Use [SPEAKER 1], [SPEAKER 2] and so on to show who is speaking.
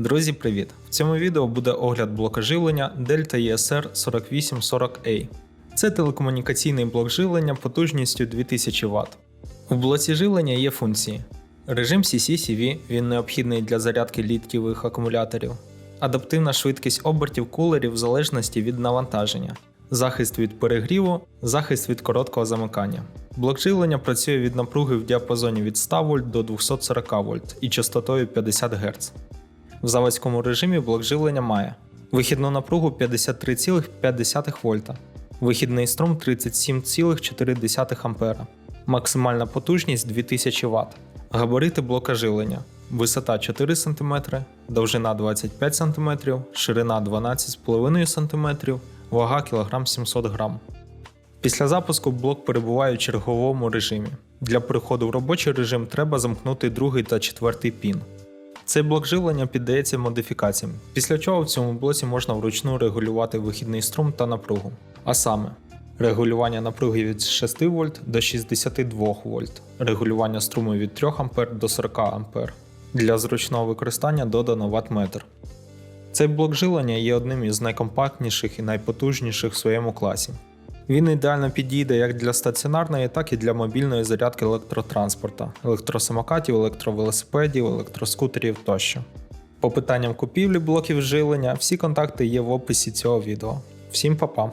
[SPEAKER 1] Друзі, привіт! В цьому відео буде огляд блока живлення Delta ESR 4840A. Це телекомунікаційний блок живлення потужністю 2000 Вт. У блоці живлення є функції. Режим CC-CV він необхідний для зарядки літієвих акумуляторів, адаптивна швидкість обертів кулерів в залежності від навантаження, захист від перегріву, захист від короткого замикання. Блок живлення працює від напруги в діапазоні від 100 В до 240 В і частотою 50 Гц. В заводському режимі блок живлення має вихідну напругу 53,5 вольта, вихідний струм 37,4 А, максимальна потужність 2000 Вт, габарити блока живлення, висота 4 см, довжина 25 см, ширина 12,5 см, вага кг 700 г. Після запуску блок перебуває у черговому режимі. Для переходу в робочий режим треба замкнути другий та четвертий пін. Цей блок живлення піддається модифікаціям, після чого в цьому блоці можна вручну регулювати вихідний струм та напругу. А саме, регулювання напруги від 6 вольт до 62 вольт, регулювання струму від 3 А до 40 А. Для зручного використання додано ваттметр. Цей блок живлення є одним із найкомпактніших і найпотужніших в своєму класі. Він ідеально підійде як для стаціонарної, так і для мобільної зарядки електротранспорта, електросамокатів, електровелосипедів, електроскутерів тощо. По питанням купівлі блоків жилення всі контакти є в описі цього відео. Всім па-па!